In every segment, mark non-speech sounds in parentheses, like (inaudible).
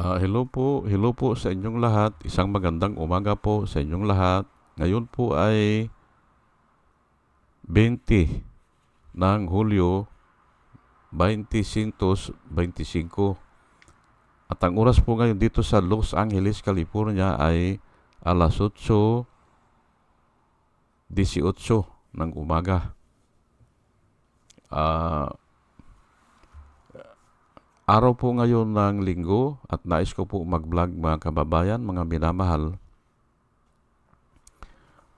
Ah, hello po, hello po sa inyong lahat. Isang magandang umaga po sa inyong lahat. Ngayon po ay 20 ng Hulyo 2025. At ang oras po ngayon dito sa Los Angeles, California ay alas 8.18 ng umaga. Ah, Araw po ngayon ng linggo at nais ko po mag-vlog mga kababayan, mga minamahal.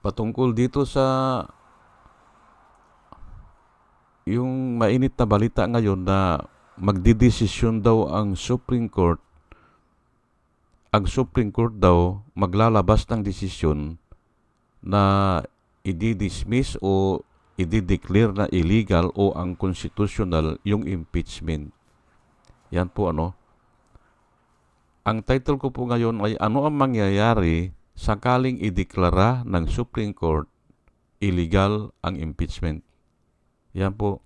Patungkol dito sa yung mainit na balita ngayon na magdidesisyon daw ang Supreme Court. Ang Supreme Court daw maglalabas ng desisyon na i-dismiss o i-declare na illegal o ang constitutional yung impeachment. Yan po ano. Ang title ko po ngayon ay ano ang mangyayari sakaling ideklara ng Supreme Court illegal ang impeachment. Yan po.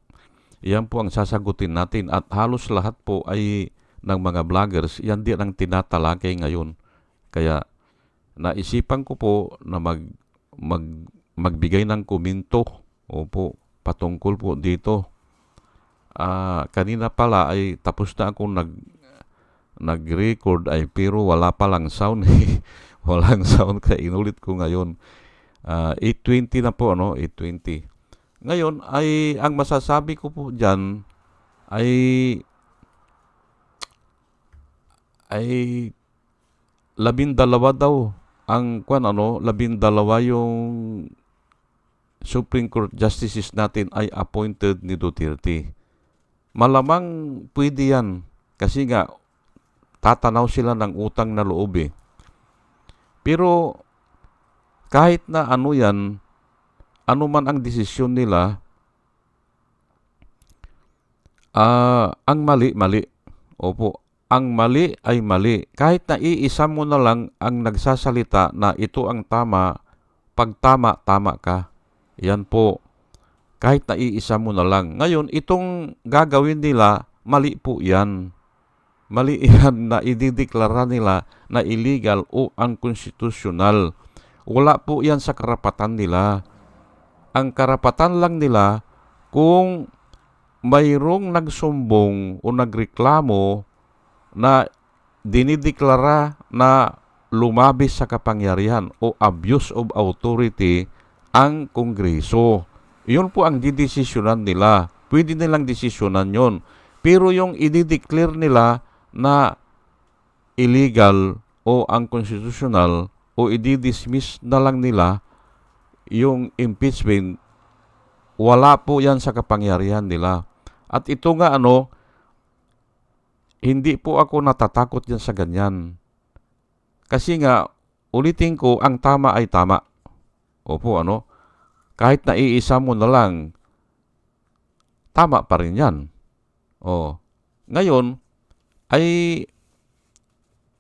Yan po ang sasagutin natin at halos lahat po ay ng mga vloggers, yan din ang tinatalakay ngayon. Kaya naisipan ko po na mag, mag magbigay ng komento opo patungkol po dito Ah, kanina pala ay tapos na akong nag nag-record ay pero wala pa lang sound. eh. (laughs) Walang sound kaya inulit ko ngayon. Ah, 8.20 na po, ano? 8.20. Ngayon ay ang masasabi ko po diyan ay ay labindalawa daw ang kwan ano, labindalawa yung Supreme Court justices natin ay appointed ni Duterte malamang pwede yan. Kasi nga, tatanaw sila ng utang na loob eh. Pero, kahit na ano yan, ano man ang desisyon nila, ah ang mali, mali. Opo, ang mali ay mali. Kahit na iisa mo na lang ang nagsasalita na ito ang tama, pag tama, tama ka. Yan po kahit na iisa mo na lang. Ngayon, itong gagawin nila, mali po yan. Mali (laughs) yan na idideklara nila na illegal o unconstitutional. Wala po yan sa karapatan nila. Ang karapatan lang nila kung mayroong nagsumbong o nagreklamo na dinideklara na lumabis sa kapangyarihan o abuse of authority ang Kongreso. Yun po ang didesisyonan nila. Pwede nilang desisyonan yon. Pero yung i-declare nila na illegal o unconstitutional o i-dismiss na lang nila yung impeachment, wala po yan sa kapangyarihan nila. At ito nga ano, hindi po ako natatakot yan sa ganyan. Kasi nga, ulitin ko, ang tama ay tama. Opo, ano? Kahit na iisa mo na lang, tama pa rin yan. O, ngayon, ay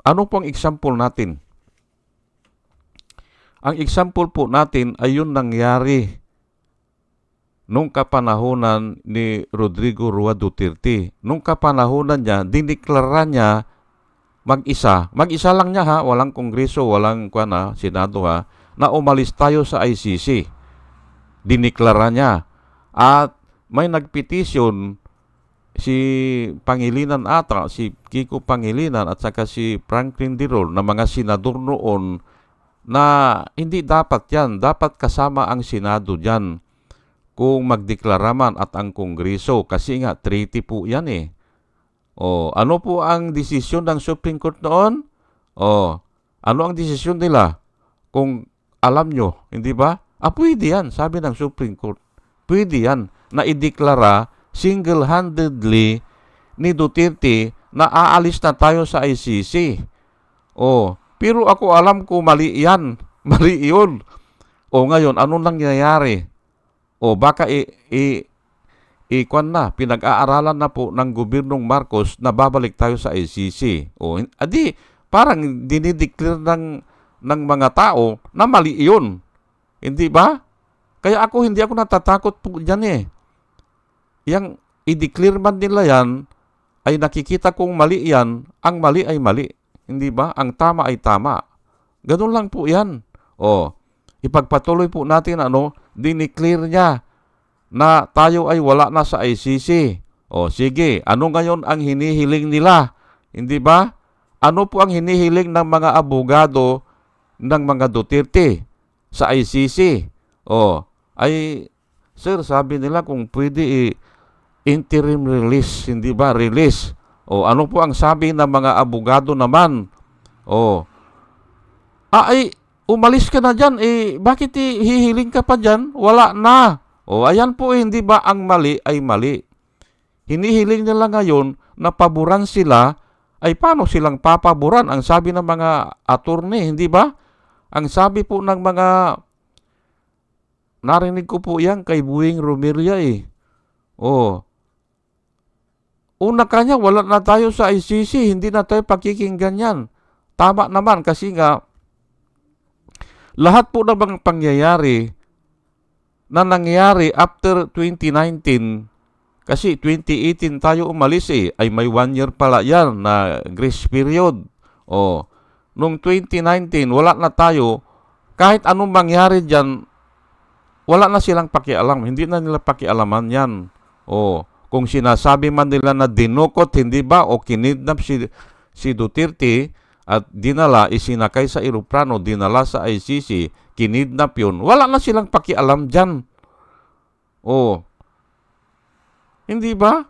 ano pong example natin? Ang example po natin ay yung nangyari nung kapanahonan ni Rodrigo Rua Duterte. Nung kapanahonan niya, diniklara niya mag-isa. Mag-isa lang niya ha, walang kongreso, walang kwa na, senado ha, na umalis tayo sa ICC diniklara niya. At may nagpetisyon si Pangilinan ata, si Kiko Pangilinan at saka si Franklin Dirol na mga senador noon na hindi dapat yan. Dapat kasama ang Senado dyan kung magdeklara man at ang Kongreso kasi nga treaty po yan eh. O, ano po ang desisyon ng Supreme Court noon? O, ano ang desisyon nila? Kung alam nyo, hindi ba? Ah, pwede yan, sabi ng Supreme Court. Pwede yan na ideklara single-handedly ni Duterte na aalis na tayo sa ICC. Oh, pero ako alam ko mali yan. (laughs) Mali yun. O ngayon, anong nangyayari? O baka i, i, i kwan na, pinag-aaralan na po ng gobyernong Marcos na babalik tayo sa ICC. O, adi, parang dinideclare ng, ng mga tao na mali yun. Hindi ba? Kaya ako, hindi ako natatakot po dyan eh. Yang i-declare man nila yan, ay nakikita kong mali yan, ang mali ay mali. hindi ba? Ang tama ay tama. Ganun lang po yan. O, ipagpatuloy po natin ano, diniclear niya na tayo ay wala na sa ICC. O, sige, ano ngayon ang hinihiling nila? Hindi ba? Ano po ang hinihiling ng mga abogado ng mga Duterte sa ICC? O, ay, sir, sabi nila kung pwede i- interim release, hindi ba? Release. O, ano po ang sabi ng mga abogado naman? O, ah, ay, umalis ka na dyan. Eh, bakit eh, hihiling ka pa dyan? Wala na. O, ayan po, eh, hindi ba ang mali ay mali? Hinihiling nila ngayon na paboran sila, ay paano silang papaboran? Ang sabi ng mga attorney, hindi ba? Ang sabi po ng mga, narinig ko po yan kay Buing Romeria eh. Oh, Una kanya, wala na tayo sa ICC, hindi na tayo pakikinggan yan. Tama naman kasi nga, lahat po ng mga pangyayari na nangyari after 2019, kasi 2018 tayo umalis eh, ay may one year pala yan na grace period. O, nung 2019, wala na tayo, kahit anong mangyari dyan, wala na silang pakialam. Hindi na nila pakialaman yan. O, kung sinasabi man nila na dinukot, hindi ba, o kinidnap si, si Duterte at dinala, isinakay sa eroplano, dinala sa ICC, kinidnap yun, wala na silang pakialam dyan. O, hindi ba?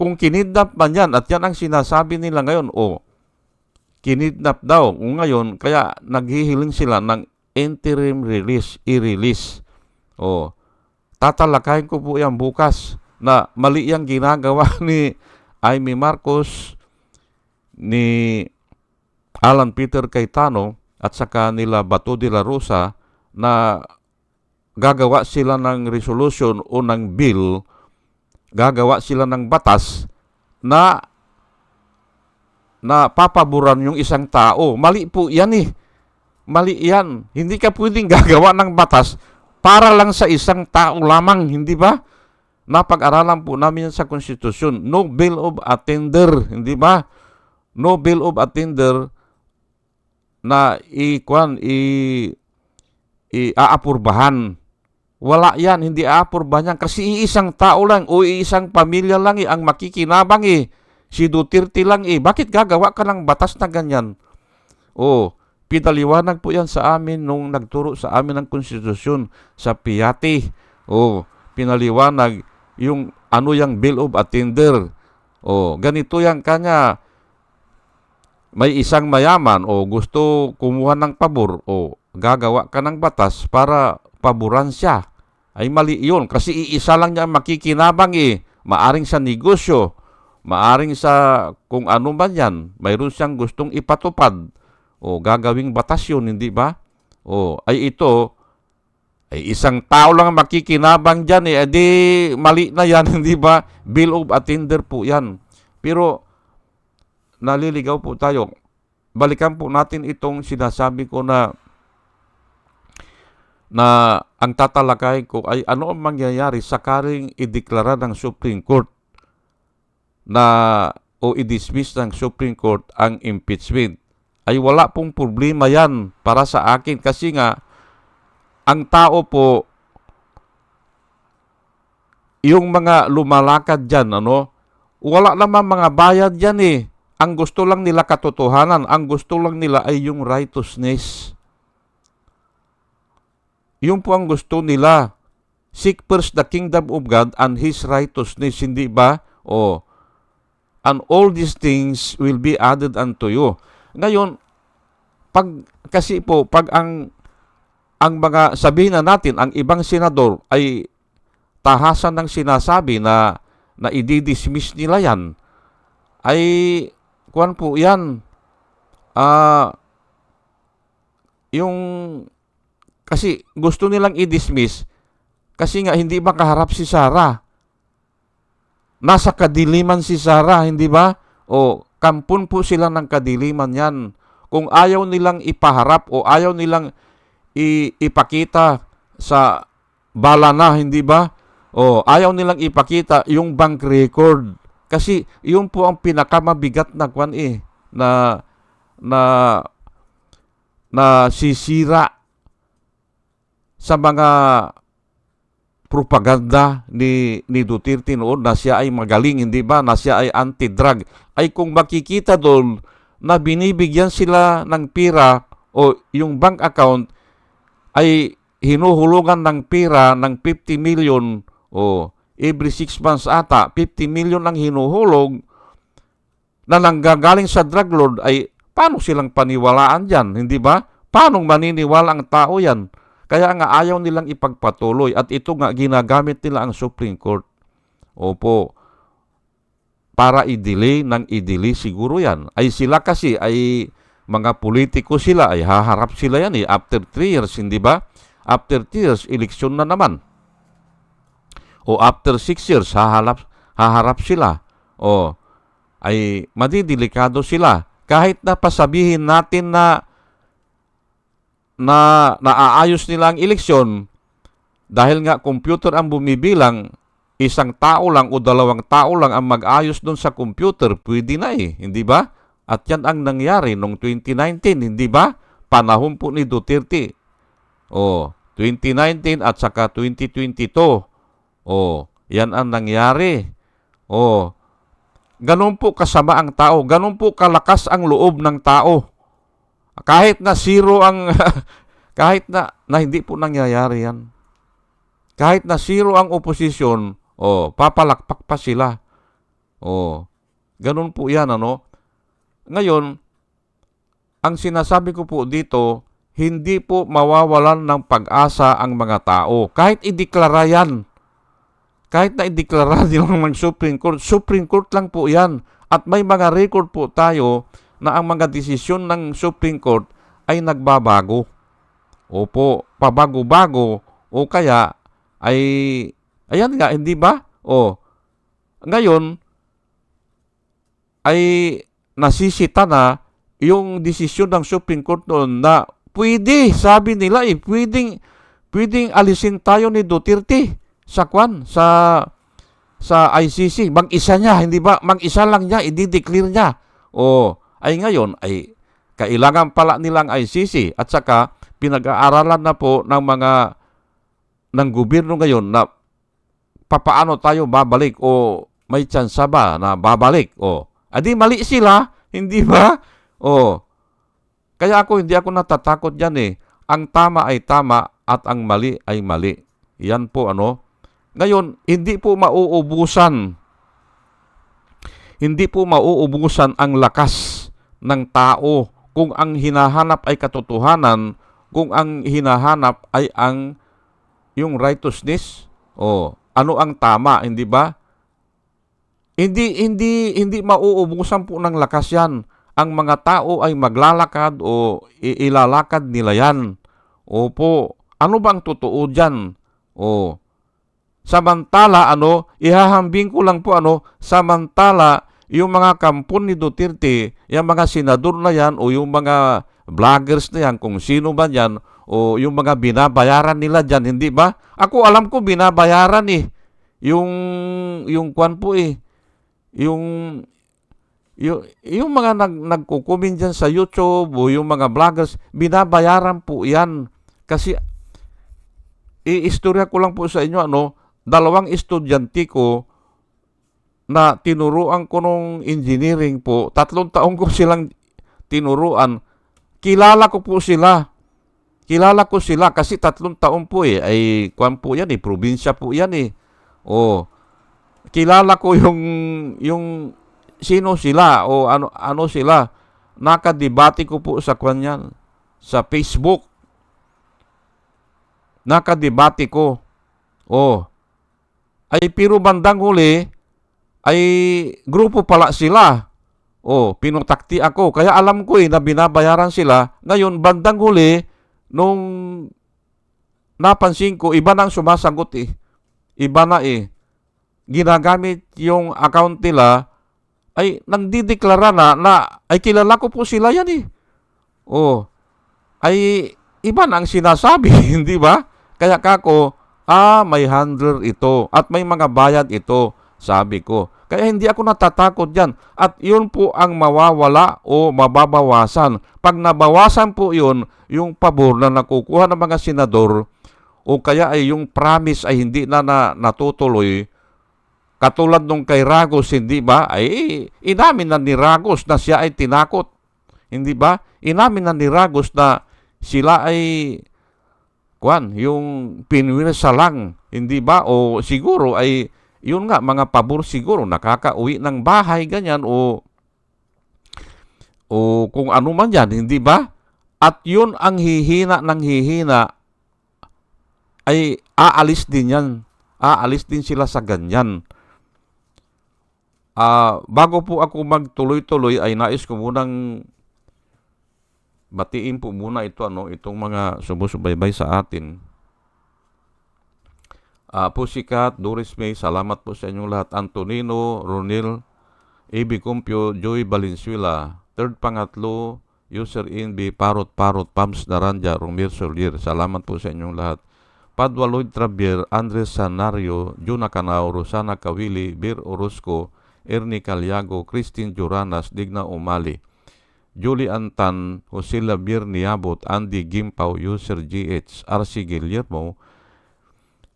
Kung kinidnap man yan, at yan ang sinasabi nila ngayon, o, kinidnap daw. Ngayon, kaya naghihiling sila ng interim release, i-release. O, tatalakayin ko po yan bukas na mali yung ginagawa (laughs) ni Amy Marcos, ni Alan Peter Cayetano, at saka nila Bato de la Rosa na gagawa sila ng resolution o ng bill, gagawa sila ng batas na na papaboran yung isang tao. Mali po yan eh. Mali yan. Hindi ka pwedeng gagawa ng batas para lang sa isang tao lamang, hindi ba? Napag-aralan po namin sa konstitusyon. No bill of attender, hindi ba? No bill of attender na i-kwan, i, i-aapurbahan. Wala yan, hindi aapurbahan yan. Kasi iisang tao lang o iisang pamilya lang eh, ang makikinabang eh. Si Duterte lang eh. Bakit gagawa ka ng batas na ganyan? Oh, pinaliwanag po yan sa amin nung nagturo sa amin ng konstitusyon sa Piati. Oh, pinaliwanag yung ano yung bill of attender. Oh, ganito yan kanya. May isang mayaman o gusto kumuha ng pabor o gagawa ka ng batas para paboran siya. Ay mali yun kasi iisa lang niya ang makikinabang eh. Maaring sa negosyo, maaring sa kung ano man yan, mayroon siyang gustong ipatupad o gagawing batas yun, hindi ba? O ay ito, ay isang tao lang ang makikinabang dyan eh, edi mali na yan, (laughs) hindi ba? Bill of attender po yan. Pero naliligaw po tayo. Balikan po natin itong sinasabi ko na na ang tatalakay ko ay ano ang mangyayari sakaling ideklara ng Supreme Court na o i-dismiss ng Supreme Court ang impeachment. Ay wala pong problema yan para sa akin kasi nga ang tao po yung mga lumalakad dyan, ano, wala naman mga bayad yan eh. Ang gusto lang nila katotohanan, ang gusto lang nila ay yung righteousness. Yung po ang gusto nila. Seek first the kingdom of God and His righteousness, hindi ba? O, and all these things will be added unto you. Ngayon, pag, kasi po, pag ang, ang mga, sabihin na natin, ang ibang senador ay tahasan ng sinasabi na, na i-dismiss nila yan, ay, kuwan po yan, ah, yung kasi gusto nilang i-dismiss kasi nga hindi makaharap si Sarah. Nasa kadiliman si Sarah, hindi ba? O kampun po sila ng kadiliman yan. Kung ayaw nilang ipaharap o ayaw nilang ipakita sa bala na, hindi ba? O ayaw nilang ipakita yung bank record. Kasi yun po ang pinakamabigat na kwan eh. na na na sisira sa mga propaganda ni ni Duterte noon na siya ay magaling, hindi ba? Na siya ay anti-drug. Ay kung makikita doon na binibigyan sila ng pira o yung bank account ay hinuhulungan ng pira ng 50 million o every 6 months ata, 50 million ang hinuhulog na nanggagaling sa drug lord ay paano silang paniwalaan dyan, hindi ba? Paano maniniwala ang tao yan? Kaya nga ayaw nilang ipagpatuloy at ito nga ginagamit nila ang Supreme Court. Opo, para i-delay ng i-delay siguro yan. Ay sila kasi ay mga politiko sila, ay haharap sila yan eh. After 3 years, hindi ba? After 3 years, eleksyon na naman. O after 6 years, haharap, haharap sila. O ay madidelikado sila. Kahit na pasabihin natin na na naaayos nila ang eleksyon dahil nga computer ang bumibilang, isang tao lang o dalawang tao lang ang mag-ayos doon sa computer, pwede na eh, hindi ba? At yan ang nangyari noong 2019, hindi ba? Panahon po ni Duterte. O, 2019 at saka 2022. O, yan ang nangyari. O, ganun po kasama ang tao, ganun po kalakas ang loob ng tao. Kahit na zero ang (laughs) kahit na, na hindi po nangyayari yan. Kahit na zero ang oposisyon, oh, papalakpak pa sila. Oh, ganun po yan, ano? Ngayon, ang sinasabi ko po dito, hindi po mawawalan ng pag-asa ang mga tao. Kahit ideklara yan. Kahit na ideklara (laughs) nilang ng Supreme Court, Supreme Court lang po yan. At may mga record po tayo na ang mga desisyon ng Supreme Court ay nagbabago. Opo, pabago-bago o kaya ay ayan nga hindi ba? O ngayon ay nasisita na yung desisyon ng Supreme Court noon na pwede, sabi nila eh, pwedeng, pwedeng alisin tayo ni Duterte sa kwan, sa sa ICC. Mag-isa niya, hindi ba? Mag-isa lang niya, i-declare niya. O, ay ngayon ay kailangan pala nilang ICC at saka pinag-aaralan na po ng mga ng gobyerno ngayon na papaano tayo babalik o may tsansa ba na babalik? O adi mali sila (laughs) hindi ba? O kaya ako hindi ako natatakot diyan eh. Ang tama ay tama at ang mali ay mali. Yan po ano? Ngayon hindi po mauubusan hindi po mauubusan ang lakas ng tao kung ang hinahanap ay katotohanan, kung ang hinahanap ay ang yung righteousness, o ano ang tama, hindi ba? Hindi hindi hindi mauubusan po ng lakas 'yan. Ang mga tao ay maglalakad o ilalakad nila 'yan. Opo, ano bang totoo diyan? O Samantala ano, ihahambing ko lang po ano, samantala yung mga kampon ni Duterte, yung mga senador na yan o yung mga vloggers na yan, kung sino ba yan, o yung mga binabayaran nila dyan, hindi ba? Ako alam ko binabayaran eh. Yung, yung kwan po eh. Yung, yung, yung mga nag, nagkukumin dyan sa YouTube o yung mga vloggers, binabayaran po yan. Kasi, i-istorya ko lang po sa inyo, ano, dalawang estudyante ko, na tinuruan ko nung engineering po, tatlong taong ko silang tinuruan, kilala ko po sila. Kilala ko sila kasi tatlong taon po eh, ay kwan po yan eh, probinsya po yan eh. O, kilala ko yung, yung sino sila o ano, ano sila. Nakadebate ko po sa kwan yan, sa Facebook. Nakadebate ko. O, ay pero bandang huli, ay grupo pala sila. O, pinutakti ako. Kaya alam ko eh na binabayaran sila. Ngayon, bandang huli, nung napansin ko, iba nang sumasagot eh. Iba na eh. Ginagamit yung account nila, ay nagdideklara na na ay kilala ko po sila yan eh. O, ay iba na ang sinasabi, (laughs) hindi ba? Kaya kako, ah, may handler ito at may mga bayad ito sabi ko. Kaya hindi ako natatakot dyan. At yun po ang mawawala o mababawasan. Pag nabawasan po yun, yung pabor na nakukuha ng mga senador o kaya ay yung promise ay hindi na, na natutuloy, katulad nung kay Ragos, hindi ba? Ay inamin na ni Ragos na siya ay tinakot. Hindi ba? Inamin na ni Ragos na sila ay kwan, yung pinwirsa lang, hindi ba? O siguro ay yun nga mga pabor siguro nakakauwi ng bahay ganyan o o kung ano man yan, hindi ba? At yun ang hihina ng hihina ay aalis din yan. Aalis din sila sa ganyan. Ah, bago po ako magtuloy-tuloy ay nais ko munang batiin po muna ito ano itong mga sumusubaybay sa atin. Ah, Pusikat, Doris May, salamat po sa inyong lahat. Antonino, Ronil, AB Cumpio, Joy Valenzuela, third pangatlo, user in B, Parot Parot, Pams Naranja, Romir Solier, salamat po sa inyong lahat. Padua Lloyd Trabier, Andres Sanario, Juna Canao, Rosana Kawili, Bir Orozco, Ernie Caliago, Christine Juranas, Digna Umali, Julie Antan, Josela Bir Niabot, Andy Gimpaw, User GH, RC Guillermo,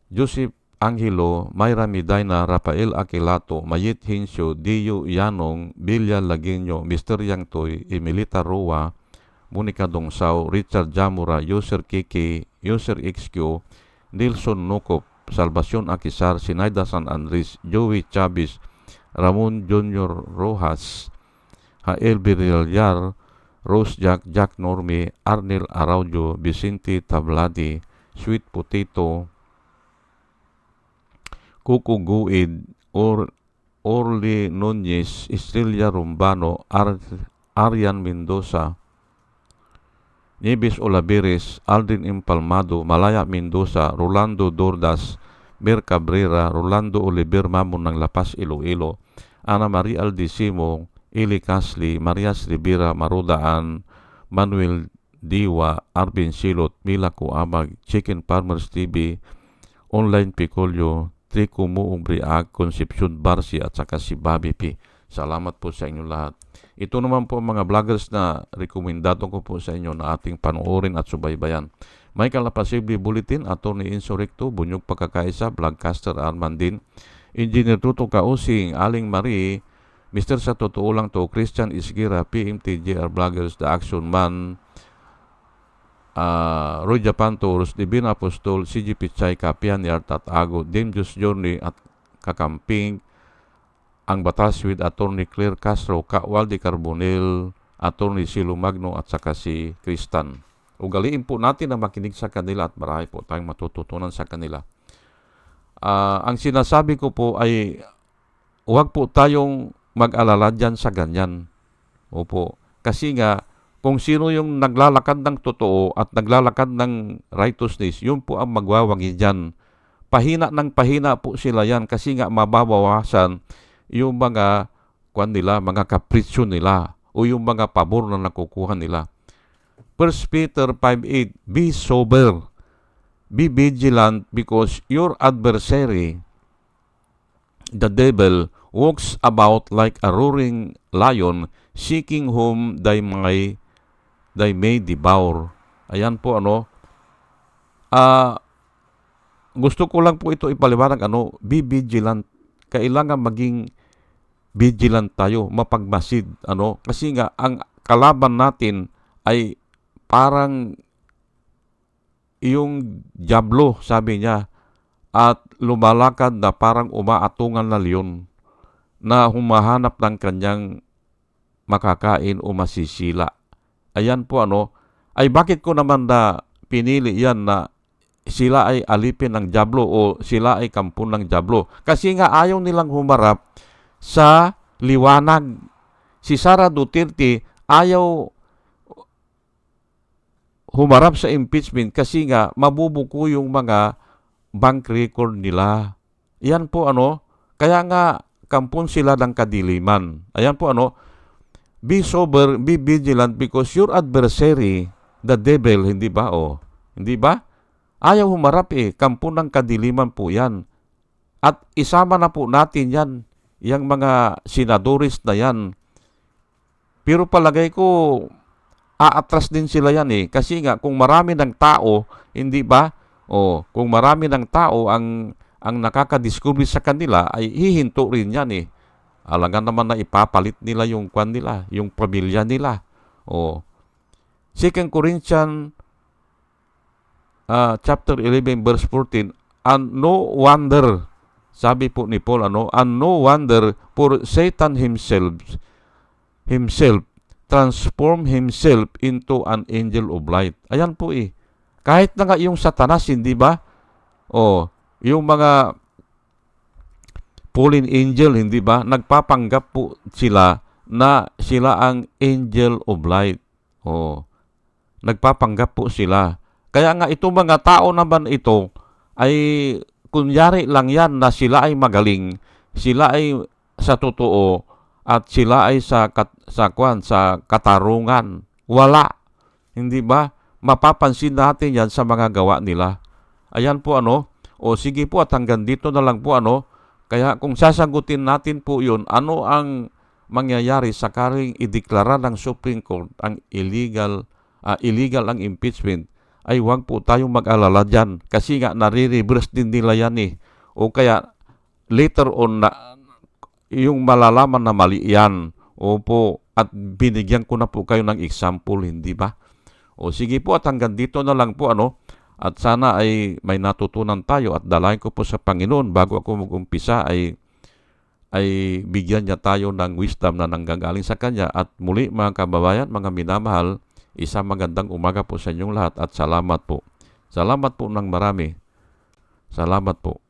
Joseph Angelo, Mayra Midaina, Rafael Aquilato, Mayit Hinsyo, Dio Yanong, Bilya Laguinyo, Mr. Yang Toy, Emilita Roa, Monica Dongsao, Richard Jamura, User Kiki, User XQ, Nilson Nukop, Salvacion Akisar, Sinaida San Andres, Joey Chavez, Ramon Junior Rojas, Hael Birilyar, Rose Jack, Jack Norme, Arnel Araujo, Vicente Tabladi, Sweet Potato, Kuko Guid, Or, Orly Nunez, Estrella Rumbano, Ar, Arian Mendoza, Nieves Olaveres, Aldrin Impalmado, Malaya Mendoza, Rolando Dordas, Mer Cabrera, Rolando Oliver Mamon ng Lapas Iloilo, Ana Maria Aldisimo, Ili Casli, Marias Rivera Marudaan, Manuel Diwa, Arvin Silot, Mila Kuamag, Chicken Farmers TV, Online Picolio, Trico Muong Briag, Concepcion Barsi at saka si Bobby P. Salamat po sa inyong lahat. Ito naman po mga vloggers na rekomendado ko po sa inyo na ating panoorin at subaybayan. Michael Lapasible Bulletin, Atty. Insurrecto, Bunyog Pagkakaisa, Vlogcaster Armandin, Engineer Tuto Kausing, Aling Marie, Mr. Sa Totoo Lang To, Christian Isgira, PMTJR Vloggers, The Action Man, uh, Roy Japanto, Rus Divina Apostol, CG Pichay, Kapian, Yartat Ago, Dame Just Journey at Kakamping, ang batas with Attorney Claire Castro, Kawaldi Carbonel, Attorney Silo Magno at saka si Kristan. Ugaliin po natin na makinig sa kanila at marami po tayong matututunan sa kanila. Uh, ang sinasabi ko po ay huwag po tayong mag-alala dyan sa ganyan. Opo. Kasi nga, kung sino yung naglalakad ng totoo at naglalakad ng righteousness, yun po ang magwawagi dyan. Pahina ng pahina po sila yan kasi nga mababawasan yung mga kwan nila, mga kapritsyo nila o yung mga pabor na nakukuha nila. 1 Peter 5.8 Be sober, be vigilant because your adversary, the devil, walks about like a roaring lion, seeking whom they may, they may devour. Ayan po ano. Uh, gusto ko lang po ito ipaliwanag ano, be vigilant. Kailangan maging vigilant tayo, mapagmasid, ano? Kasi nga ang kalaban natin ay parang yung diablo, sabi niya, at lumalakad na parang umaatungan na leon na humahanap ng kanyang makakain o masisila. Ayan po ano, ay bakit ko naman na pinili yan na sila ay alipin ng Diablo o sila ay kampon ng Diablo. Kasi nga ayaw nilang humarap sa liwanag. Si Sara Duterte ayaw humarap sa impeachment kasi nga mabubuko yung mga bank record nila. Yan po ano, kaya nga kampon sila ng kadiliman. Ayan po ano, be sober, be vigilant because your adversary, the devil, hindi ba? O, hindi ba? Ayaw humarap eh, kampon ng kadiliman po yan. At isama na po natin yan yang mga senadores na yan. Pero palagay ko, aatras din sila yan eh. Kasi nga, kung marami ng tao, hindi ba? O, kung marami ng tao ang ang nakakadiscover sa kanila, ay hihinto rin yan eh. Alangan naman na ipapalit nila yung kwan nila, yung pamilya nila. O, 2 Corinthians uh, chapter 11 verse 14, and no wonder, sabi po ni Paul, ano, and no wonder for Satan himself, himself, transform himself into an angel of light. Ayan po eh. Kahit na nga yung satanas, hindi ba? O, yung mga fallen angel, hindi ba? Nagpapanggap po sila na sila ang angel of light. O, nagpapanggap po sila. Kaya nga itong mga tao naman ito ay kunyari lang yan na sila ay magaling, sila ay sa totoo at sila ay sa kat, sa kwan sa katarungan. Wala. Hindi ba? Mapapansin natin yan sa mga gawa nila. Ayan po ano. O sige po at hanggang dito na lang po ano. Kaya kung sasagutin natin po yun, ano ang mangyayari sa karing ideklara ng Supreme Court ang illegal uh, illegal ang impeachment ay huwag po tayong mag-alala dyan kasi nga nare-reverse din nila yan eh. O kaya later on na yung malalaman na mali yan. Opo, at binigyan ko na po kayo ng example, hindi ba? O sige po at hanggang dito na lang po ano. At sana ay may natutunan tayo at dalayan ko po sa Panginoon bago ako mag-umpisa ay ay bigyan niya tayo ng wisdom na nanggagaling sa Kanya. At muli mga kababayan, mga minamahal, isang magandang umaga po sa inyong lahat at salamat po. Salamat po ng marami. Salamat po.